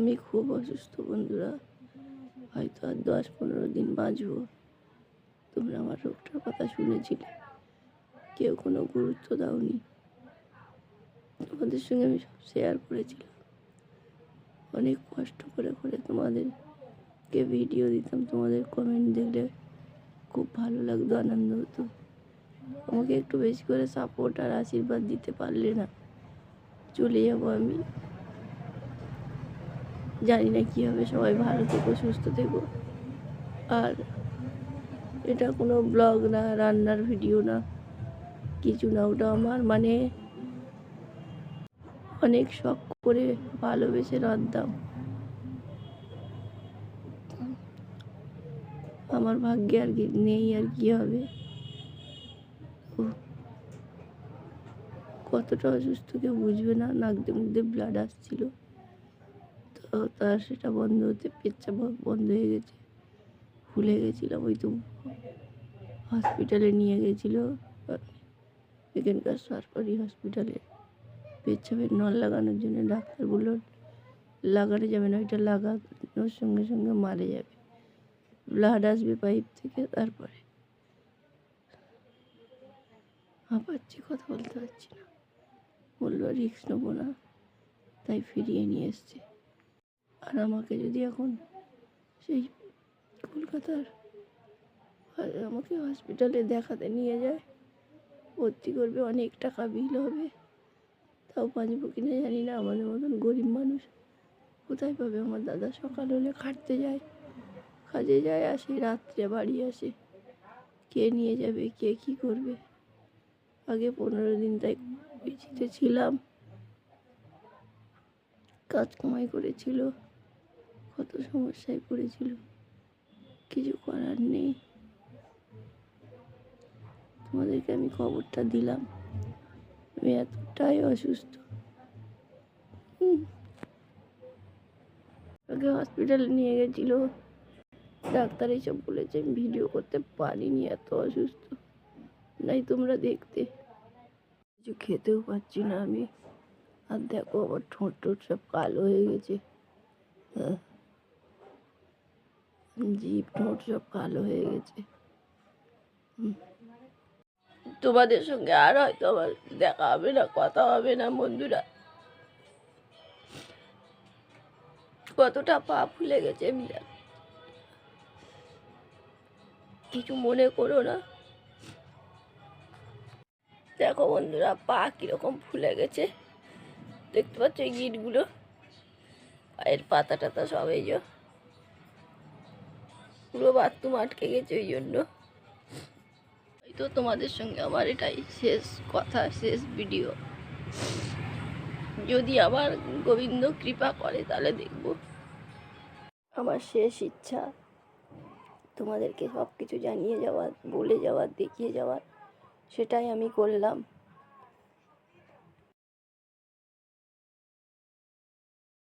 আমি খুব অসুস্থ, বন্ধুরা। হয়তো আর দশ পনেরো দিন বাঁচবো। তোমরা আমার রোগটার কথা শুনেছিলে। কেউ কোনো গুরুত্ব দাওনি। তোমাদের সঙ্গে আমি সব শেয়ার করেছিলাম। অনেক কষ্ট করে করে তোমাদেরকে ভিডিও দিতাম। তোমাদের কমেন্ট দেখলে খুব ভালো লাগতো, আনন্দ হতো। আমাকে একটু বেশি করে সাপোর্ট আর আশীর্বাদ দিতে পারলে না, চলে যাব আমি। জানি না কী হবে, সবাই ভালো থেকো, সুস্থ থেকো। আর এটা কোনো ব্লগ না, রান্নার ভিডিও না, কিছু না, ওটা আমার মানে অনেক শখ করে ভালোবেসে রাঁধতাম। আমার ভাগ্যে আর কি নেই আর কি হবে। কতটা অসুস্থ কেউ বুঝবে না, নাক দিয়ে ব্লাড আসছিল। তো তার সেটা বন্ধ হতে পেচ্ছা বন্ধ হয়ে গেছে। ফুলে গেছিলাম ওই তো। হসপিটালে নিয়ে গেছিল। এখানকার সরকারি হসপিটালে। পেচ্ছাপের নল লাগানোর জন্য ডাক্তার বলল লাগানো যাবে না, ওইটা লাগানোর সঙ্গে সঙ্গে মারা যাবে। ব্লাড আসবে পাইপ থেকে তারপরে। হাঁপাচ্ছি কথা বলতে পারছি না। বলল রিক্স নেব না। তাই ফিরিয়ে নিয়ে এসছে। আর আমাকে যদি এখন সেই কলকাতার আমাকে হসপিটালে দেখাতে নিয়ে যায়, ভর্তি করবে, অনেক টাকা বিল হবে, তাও বাঁচবো কিনা জানি না। আমাদের মতন গরিব মানুষ কোথায় পাবে? আমার দাদা সকাল হলে খাটতে যায়, কাজে যায়, আসে, রাত্রে বাড়ি আসে। কে নিয়ে যাবে? কে কি করবে? আগে পনেরো দিন তাই পিছিতে ছিলাম। কাজ কামাই করেছিল। কত সমস্যায় পড়েছিল। কিছু করার নেই। তোমাদেরকে আমি খবরটা দিলাম। আমি এতটাই অসুস্থ। ওকে হসপিটালে নিয়ে গেছিল। ডাক্তার এইসব বলেছে আমি ভিডিও করতে পারিনি, এত অসুস্থ। নাই তোমরা দেখতে। কিছু খেতেও পাচ্ছি না আমি। আর দেখো আমার ঠোঁট টোট সব কালো হয়ে গেছে হ্যাঁ জিভ ঠোঁট সব কালো হয়ে গেছে। তোমাদের সঙ্গে আর হয়তো আমার দেখা হবে না, কথা হবে না, বন্ধুরা। কতটা পা ফুলে গেছে জানি। কিছু মনে করো না। দেখো বন্ধুরা, পা কীরকম ফুলে গেছে। দেখতে পাচ্ছ এই গিটগুলো? পায়ের পাতা টাতা সব এই যে। পুরো বাথরুম আটকে গেছে ওই জন্য। তো তোমাদের সঙ্গে আমার এটাই শেষ কথা, শেষ ভিডিও যদি আবার গোবিন্দ কৃপা করে, তাহলে দেখব। আমার শেষ ইচ্ছা, তোমাদেরকে সব কিছু জানিয়ে যাওয়ার বলে যাওয়ার দেখিয়ে যাওয়ার সেটাই আমি করলাম।